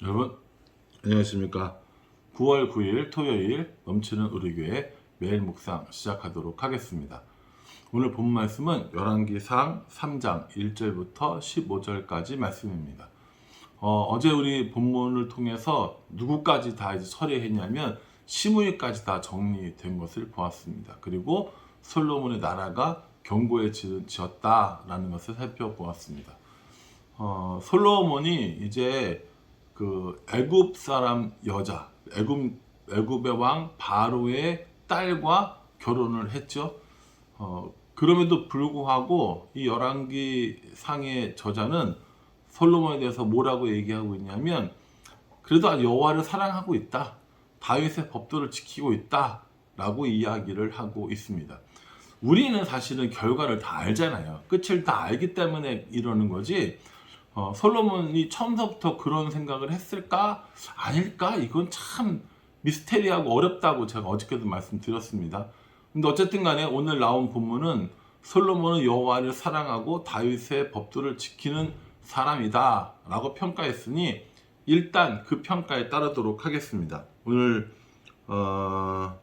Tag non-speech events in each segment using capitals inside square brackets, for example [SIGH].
여러분 안녕하십니까? 9월 9일 토요일 넘치는 우리 교회 매일 묵상 시작하도록 하겠습니다. 오늘 본 말씀은 열왕기상 3장 1절부터 15절까지 말씀입니다. 어, 제 우리 본문을 통해서 누구까지 다 이제 처리했냐면 시므이까지 다 정리된 것을 보았습니다. 그리고 솔로몬의 나라가 견고해 지었다라는 것을 살펴보았습니다. 어, 솔로몬이 이제 그 애굽 사람 여자 애굽 애굽의 왕 바로의 딸과 결혼을 했죠. 어, 그럼에도 불구하고 이 열왕기 상의 저자는 솔로몬에 대해서 뭐라고 얘기하고 있냐면 그래도 여호와를 사랑하고 있다. 다윗의 법도를 지키고 있다 라고 이야기를 하고 있습니다. 우리는 사실은 결과를 다 알잖아요. 끝을 다 알기 때문에 이러는 거지. 어, 솔로몬이 처음부터 그런 생각을 했을까? 아닐까? 이건 참 미스테리하고 어렵다고 제가 어저께도 말씀드렸습니다. 근데 어쨌든 간에 오늘 나온 본문은 솔로몬은 여호와를 사랑하고 다윗의 법도를 지키는 사람이다 라고 평가했으니 일단 그 평가에 따르도록 하겠습니다. 오늘 어,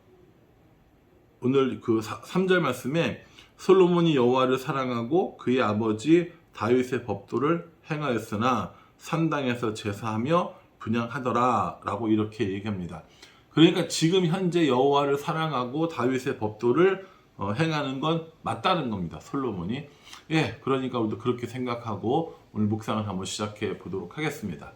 오늘 그 3절 말씀에 솔로몬이 여호와를 사랑하고 그의 아버지 다윗의 법도를 행하였으나 산당에서 제사하며 분양하더라라고 이렇게 얘기합니다. 그러니까 지금 현재 여호와를 사랑하고 다윗의 법도를 어, 행하는 건 맞다는 겁니다. 솔로몬이. 예, 그러니까 우리도 그렇게 생각하고 오늘 묵상을 한번 시작해 보도록 하겠습니다.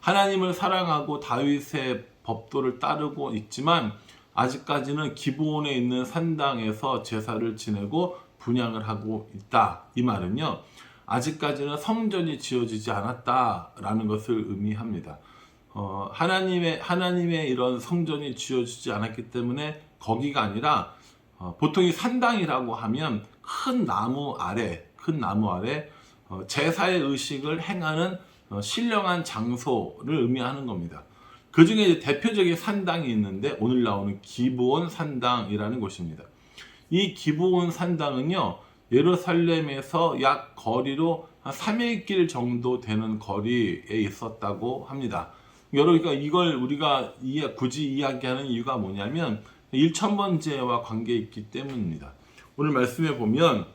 하나님을 사랑하고 다윗의 법도를 따르고 있지만 아직까지는 기브온에 있는 산당에서 제사를 지내고 분양을 하고 있다. 이 말은요. 아직까지는 성전이 지어지지 않았다라는 것을 의미합니다. 어, 하나님의 하나님의 이런 성전이 지어지지 않았기 때문에 거기가 아니라 어, 보통 이 산당이라고 하면 큰 나무 아래 큰 나무 아래 어, 제사의 의식을 행하는 어, 신령한 장소를 의미하는 겁니다. 그 중에 대표적인 산당이 있는데 오늘 나오는 기브온 산당이라는 곳입니다. 이 기브온 산당은요 예루살렘에서 약 거리로 한 3일 길 정도 되는 거리에 있었다고 합니다. 여러분, 그러니까 이걸 우리가 굳이 이야기하는 이유가 뭐냐면 1천번제와 관계 있기 때문입니다. 오늘 말씀에 보면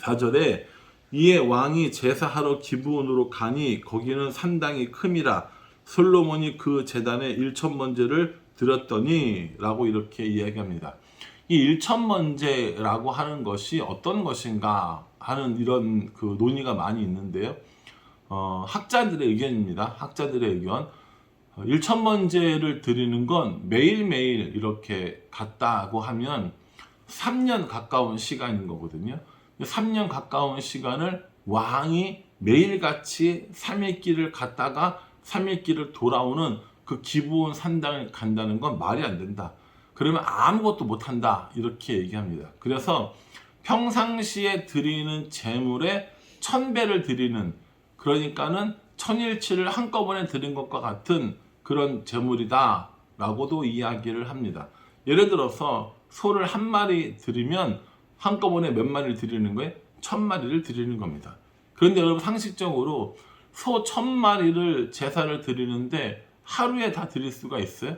4절에 이에 왕이 제사하러 기브온으로 가니 거기는 산당이 큼이라 솔로몬이 그 재단에 1천번제를 드렸더니 라고 이렇게 이야기합니다. 이 일천번제라고 하는 것이 어떤 것인가 하는 이런 그 논의가 많이 있는데요. 어, 학자들의 의견입니다. 학자들의 의견. 어, 일천번제를 드리는 건 매일매일 이렇게 갔다고 하면 3년 가까운 시간인 거거든요. 3년 가까운 시간을 왕이 매일같이 3일 길을 갔다가 3일 길을 돌아오는 그 기부원 산당을 간다는 건 말이 안 된다. 그러면 아무것도 못한다 이렇게 얘기합니다. 그래서 평상시에 드리는 재물의 천배를 드리는 그러니까는 천일치를 한꺼번에 드린 것과 같은 그런 재물이다 라고도 이야기를 합니다. 예를 들어서 소를 한 마리 드리면 한꺼번에 몇 마리를 드리는 거예요? 천 마리를 드리는 겁니다. 그런데 여러분 상식적으로 소 천 마리를 제사를 드리는데 하루에 다 드릴 수가 있어요?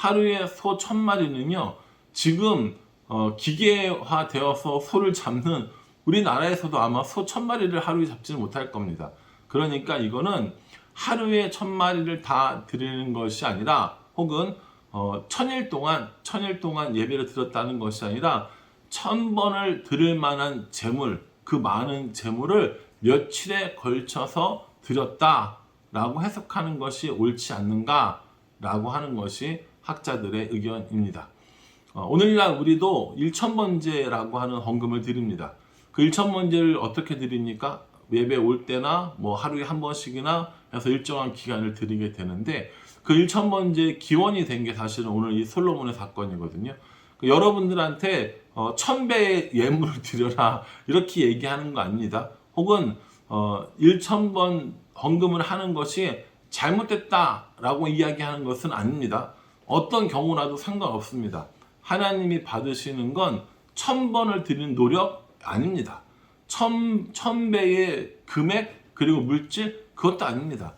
하루에 소 천 마리는요, 지금 어, 기계화 되어서 소를 잡는 우리나라에서도 아마 소 천 마리를 하루에 잡지는 못할 겁니다. 그러니까 이거는 하루에 천 마리를 다 드리는 것이 아니라 혹은 어, 천일 동안 천일 동안 예배를 드렸다는 것이 아니라 천 번을 드릴 만한 재물 그 많은 재물을 며칠에 걸쳐서 드렸다라고 해석하는 것이 옳지 않는가라고 하는 것이 학자들의 의견입니다. 어, 오늘날 우리도 1천번제라고 하는 헌금을 드립니다. 그 1천번제를 어떻게 드립니까? 예배 올 때나 뭐 하루에 한 번씩이나 해서 일정한 기간을 드리게 되는데 그 1천번제 기원이 된 게 사실은 오늘 이 솔로몬의 사건이거든요. 그 여러분들한테 어, 천배의 예물을 드려라 [LAUGHS] 이렇게 얘기하는 거 아닙니다. 혹은 어, 1천번 헌금을 하는 것이 잘못됐다라고 이야기하는 것은 아닙니다. 어떤 경우라도 상관없습니다. 하나님이 받으시는 건 천 번을 드리는 노력 아닙니다. 천, 천 배의 금액, 그리고 물질, 그것도 아닙니다.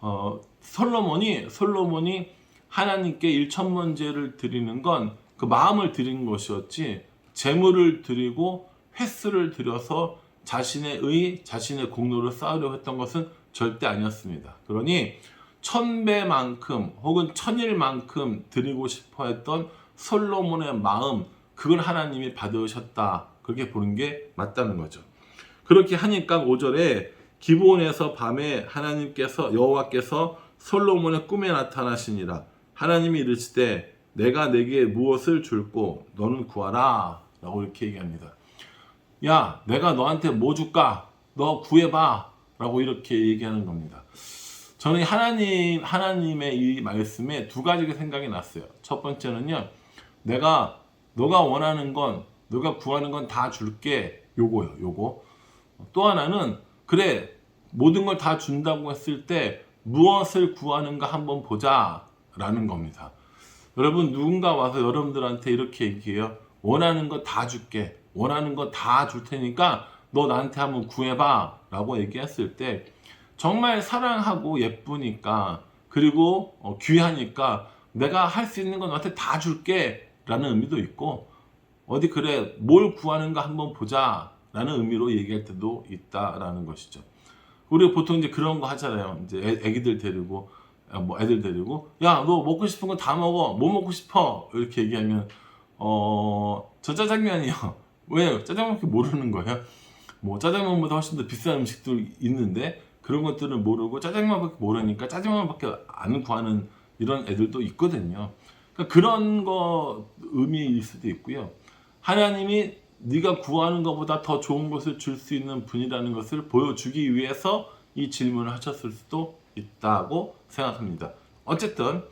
어, 솔로몬이 솔로몬이 하나님께 일천문제를 드리는 건 그 마음을 드리는 것이었지 재물을 드리고 횟수를 들여서 자신의 의, 자신의 공로를 쌓으려고 했던 것은 절대 아니었습니다. 그러니 천배만큼 혹은 천일만큼 드리고 싶어 했던 솔로몬의 마음, 그걸 하나님이 받으셨다. 그렇게 보는 게 맞다는 거죠. 그렇게 하니까 5절에 기브온에서 밤에 하나님께서 여호와께서 솔로몬의 꿈에 나타나시니라. 하나님이 이르시되 내가 내게 무엇을 줄고 너는 구하라. 라고 이렇게 얘기합니다. 야, 내가 너한테 뭐 줄까? 너 구해봐. 라고 이렇게 얘기하는 겁니다. 저는 하나님, 하나님의 이 말씀에 두 가지가 생각이 났어요. 첫 번째는요, 내가, 너가 원하는 건, 너가 구하는 건 다 줄게. 요거요, 요거. 또 하나는, 그래, 모든 걸 다 준다고 했을 때, 무엇을 구하는가 한번 보자. 라는 겁니다. 여러분, 누군가 와서 여러분들한테 이렇게 얘기해요. 원하는 거 다 줄게. 원하는 거 다 줄 테니까, 너 나한테 한번 구해봐. 라고 얘기했을 때, 정말 사랑하고 예쁘니까 그리고 어, 귀하니까 내가 할 수 있는 건 너한테 다 줄게 라는 의미도 있고 어디 그래 뭘 구하는가 한번 보자 라는 의미로 얘기할 때도 있다라는 것이죠. 우리 보통 이제 그런 거 하잖아요. 이제 애, 애기들 데리고 아, 뭐 애들 데리고 야 너 먹고 싶은 거 다 먹어. 뭐 먹고 싶어? 이렇게 얘기하면 어저 짜장면이요. [LAUGHS] 왜 짜장면밖에 모르는 거예요? 뭐 짜장면보다 훨씬 더 비싼 음식도 있는데 그런 것들은 모르고 짜장면밖에 모르니까 짜장면밖에 안 구하는 이런 애들도 있거든요. 그러니까 그런 거 의미일 수도 있고요. 하나님이 네가 구하는 것보다 더 좋은 것을 줄 수 있는 분이라는 것을 보여주기 위해서 이 질문을 하셨을 수도 있다고 생각합니다. 어쨌든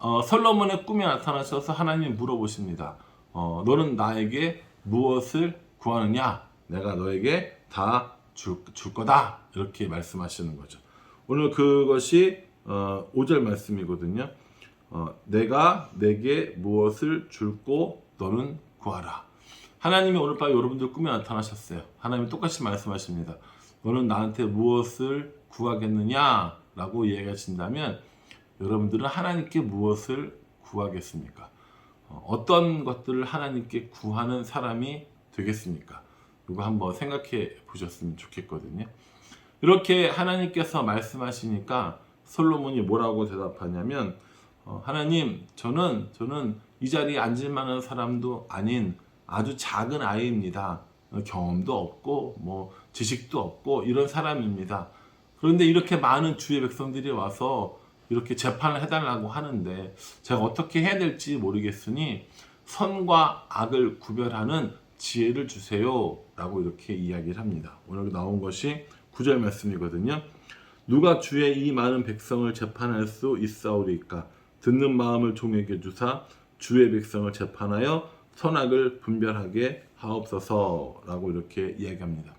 어, 솔로몬의 꿈에 나타나셔서 하나님 물어보십니다. 어, 너는 나에게 무엇을 구하느냐? 내가 너에게 다 줄, 줄 거다. 이렇게 말씀하시는 거죠. 오늘 그것이 어, 5절 말씀이거든요. 어, 내가 내게 무엇을 줄고 너는 구하라. 하나님이 오늘 밤 여러분들 꿈에 나타나셨어요. 하나님이 똑같이 말씀하십니다. 너는 나한테 무엇을 구하겠느냐? 라고 이야기하신다면 여러분들은 하나님께 무엇을 구하겠습니까? 어, 어떤 것들을 하나님께 구하는 사람이 되겠습니까? 이거 한번 생각해 보셨으면 좋겠거든요. 이렇게 하나님께서 말씀하시니까 솔로몬이 뭐라고 대답하냐면 어, 하나님 저는 저는 이 자리에 앉을 만한 사람도 아닌 아주 작은 아이입니다. 어, 경험도 없고 뭐 지식도 없고 이런 사람입니다. 그런데 이렇게 많은 주의 백성들이 와서 이렇게 재판을 해달라고 하는데 제가 어떻게 해야 될지 모르겠으니 선과 악을 구별하는 지혜를 주세요. 라고 이렇게 이야기를 합니다. 오늘 나온 것이 9절 말씀이거든요. 누가 주의 이 많은 백성을 재판할 수 있사오리까? 듣는 마음을 종에게 주사 주의 백성을 재판하여 선악을 분별하게 하옵소서. 라고 이렇게 이야기합니다.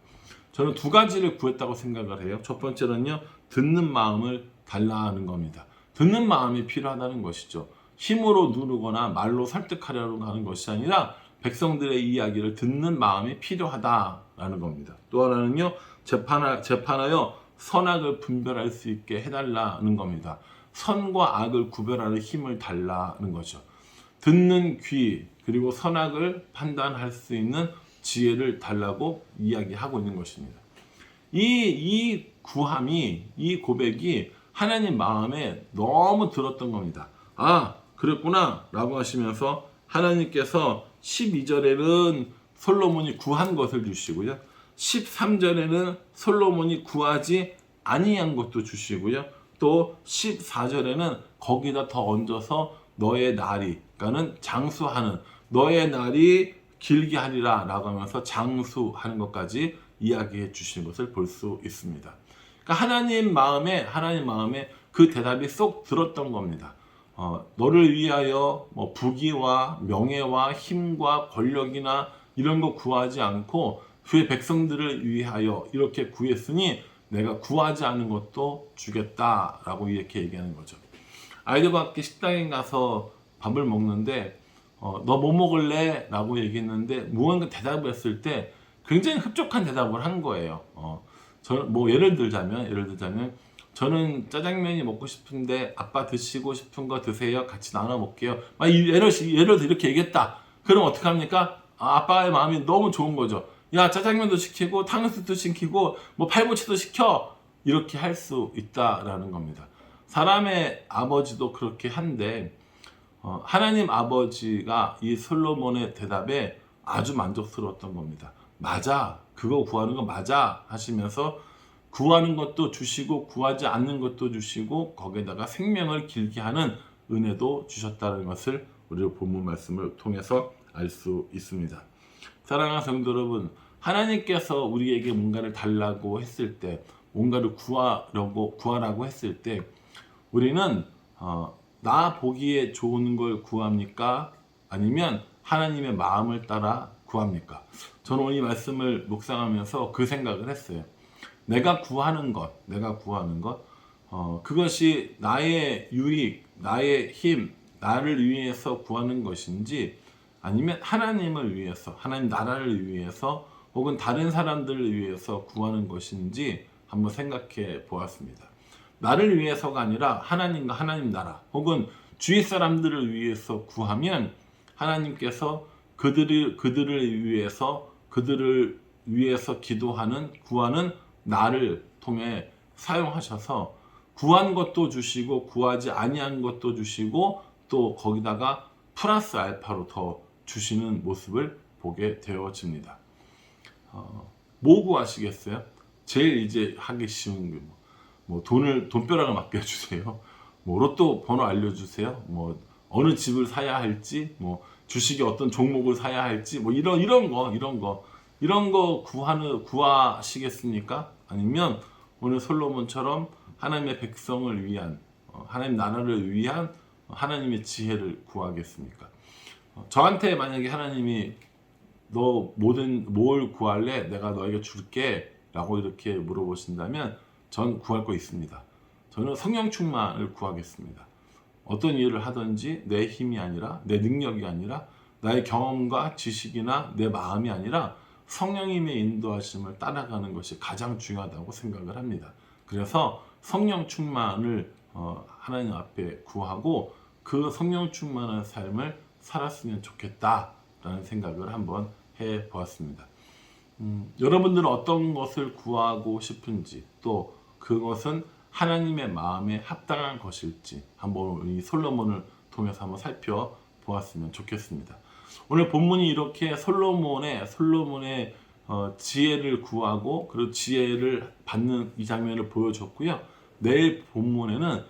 저는 두 가지를 구했다고 생각을 해요. 첫 번째는요, 듣는 마음을 달라 하는 겁니다. 듣는 마음이 필요하다는 것이죠. 힘으로 누르거나 말로 설득하려고 하는 것이 아니라 백성들의 이야기를 듣는 마음이 필요하다라는 겁니다. 또 하나는요, 재판하, 재판하여 선악을 분별할 수 있게 해달라는 겁니다. 선과 악을 구별하는 힘을 달라는 거죠. 듣는 귀, 그리고 선악을 판단할 수 있는 지혜를 달라고 이야기하고 있는 것입니다. 이, 이 구함이, 이 고백이 하나님 마음에 너무 들었던 겁니다. 아, 그랬구나. 라고 하시면서 하나님께서 12절에는 솔로몬이 구한 것을 주시고요. 13절에는 솔로몬이 구하지 아니한 것도 주시고요. 또 14절에는 거기다 더 얹어서 너의 날이 그러니까는 장수하는 너의 날이 길게 하리라 라고 하면서 장수하는 것까지 이야기해 주신 것을 볼 수 있습니다. 그러니까 하나님 마음에 하나님 마음에 그 대답이 쏙 들었던 겁니다. 어, 너를 위하여 뭐 부귀와 명예와 힘과 권력이나 이런 거 구하지 않고 그의 백성들을 위하여 이렇게 구했으니 내가 구하지 않은 것도 주겠다라고 이렇게 얘기하는 거죠. 아이들과 함께 식당에 가서 밥을 먹는데 어, 너 뭐 먹을래? 라고 얘기했는데 무언가 대답을 했을 때 굉장히 흡족한 대답을 한 거예요. 어, 저 뭐 예를 들자면 예를 들자면 저는 짜장면이 먹고 싶은데 아빠 드시고 싶은 거 드세요. 같이 나눠 먹게요. 막 이- 예를 예를 이렇게 얘기했다. 그럼 어떻게 합니까? 아, 아빠의 마음이 너무 좋은 거죠. 야 짜장면도 시키고 탕수육도 시키고 뭐 팔보채도 시켜 이렇게 할 수 있다라는 겁니다. 사람의 아버지도 그렇게 한데 어, 하나님 아버지가 이 솔로몬의 대답에 아주 만족스러웠던 겁니다. 맞아, 그거 구하는 거 맞아 하시면서 구하는 것도 주시고 구하지 않는 것도 주시고 거기에다가 생명을 길게 하는 은혜도 주셨다는 것을 우리 본문 말씀을 통해서 알 수 있습니다. 사랑하는 성도 여러분, 하나님께서 우리에게 뭔가를 달라고 했을 때, 뭔가를 구하려고 구하라고 했을 때, 우리는 어, 나 보기에 좋은 걸 구합니까? 아니면 하나님의 마음을 따라 구합니까? 저는 오늘 이 말씀을 묵상하면서 그 생각을 했어요. 내가 구하는 것, 내가 구하는 것, 어, 그것이 나의 유익, 나의 힘, 나를 위해서 구하는 것인지 아니면 하나님을 위해서, 하나님 나라를 위해서 혹은 다른 사람들을 위해서 구하는 것인지 한번 생각해 보았습니다. 나를 위해서가 아니라 하나님과 하나님 나라 혹은 주위 사람들을 위해서 구하면 하나님께서 그들을 그들을 위해서 그들을 위해서 기도하는 구하는 나를 통해 사용하셔서 구한 것도 주시고 구하지 아니한 것도 주시고 또 거기다가 플러스 알파로 더 주시는 모습을 보게 되어집니다. 어, 뭐 구하시겠어요? 제일 이제 하기 쉬운 게 뭐, 뭐 돈을 돈벼락을 맡겨주세요. 뭐 로또 번호 알려주세요. 뭐 어느 집을 사야 할지, 뭐 주식의 어떤 종목을 사야 할지, 뭐 이런 이런 거 이런 거 이런 거 구하는 구하시겠습니까? 아니면 오늘 솔로몬처럼 하나님의 백성을 위한 어, 하나님 나라를 위한 하나님의 지혜를 구하겠습니까? 어, 저한테 만약에 하나님이 너 모든 뭘 구할래? 내가 너에게 줄게 라고 이렇게 물어보신다면 전 구할 거 있습니다. 저는 성령 충만을 구하겠습니다. 어떤 일을 하든지 내 힘이 아니라 내 능력이 아니라 나의 경험과 지식이나 내 마음이 아니라 성령님의 인도하심을 따라가는 것이 가장 중요하다고 생각을 합니다. 그래서 성령 충만을 어, 하나님 앞에 구하고 그 성령 충만한 삶을 살았으면 좋겠다라는 생각을 한번 해 보았습니다. 음, 여러분들은 어떤 것을 구하고 싶은지 또 그것은 하나님의 마음에 합당한 것일지 한번 이 솔로몬을 통해서 한번 살펴보았으면 좋겠습니다. 오늘 본문이 이렇게 솔로몬의 솔로몬의 어, 지혜를 구하고 그리고 지혜를 받는 이 장면을 보여줬고요. 내일 본문에는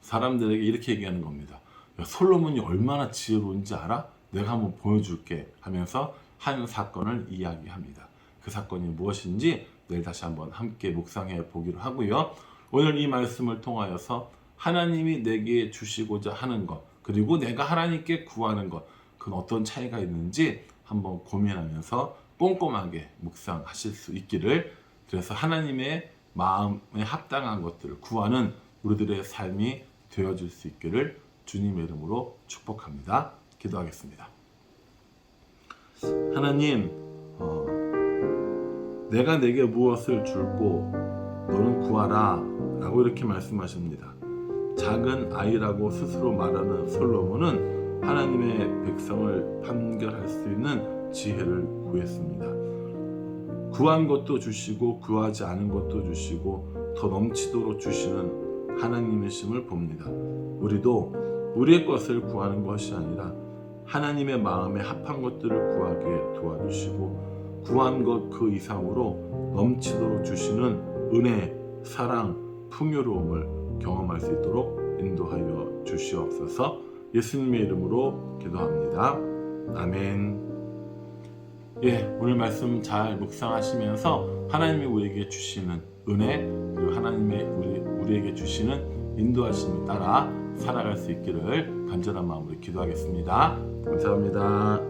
사람들에게 이렇게 얘기하는 겁니다. 야, 솔로몬이 얼마나 지혜로운지 알아? 내가 한번 보여줄게 하면서 한 사건을 이야기합니다. 그 사건이 무엇인지 내일 다시 한번 함께 묵상해 보기로 하고요. 오늘 이 말씀을 통하여서 하나님이 내게 주시고자 하는 것 그리고 내가 하나님께 구하는 것 그건 어떤 차이가 있는지 한번 고민하면서 꼼꼼하게 묵상하실 수 있기를 그래서 하나님의 마음에 합당한 것들을 구하는 우리들의 삶이 되어질 수 있기를 주님의 이름으로 축복합니다. 기도하겠습니다. 하나님, 어, 내가 내게 무엇을 줄고 너는 구하라 라고 이렇게 말씀하십니다. 작은 아이라고 스스로 말하는 솔로몬은 하나님의 백성을 판결할 수 있는 지혜를 구했습니다. 구한 것도 주시고 구하지 않은 것도 주시고 더 넘치도록 주시는 하나님이심을 봅니다. 우리도 우리의 것을 구하는 것이 아니라 하나님의 마음에 합한 것들을 구하게 도와주시고 구한 것 그 이상으로 넘치도록 주시는 은혜, 사랑, 풍요로움을 경험할 수 있도록 인도하여 주시옵소서 예수님의 이름으로 기도합니다. 아멘. 예, 오늘 말씀 잘 묵상하시면서 하나님이 우리에게 주시는 은혜 그리고 하나님의 우리, 우리에게 주시는 인도하심을 따라 살아갈 수 있기를 간절한 마음으로 기도하겠습니다. 감사합니다.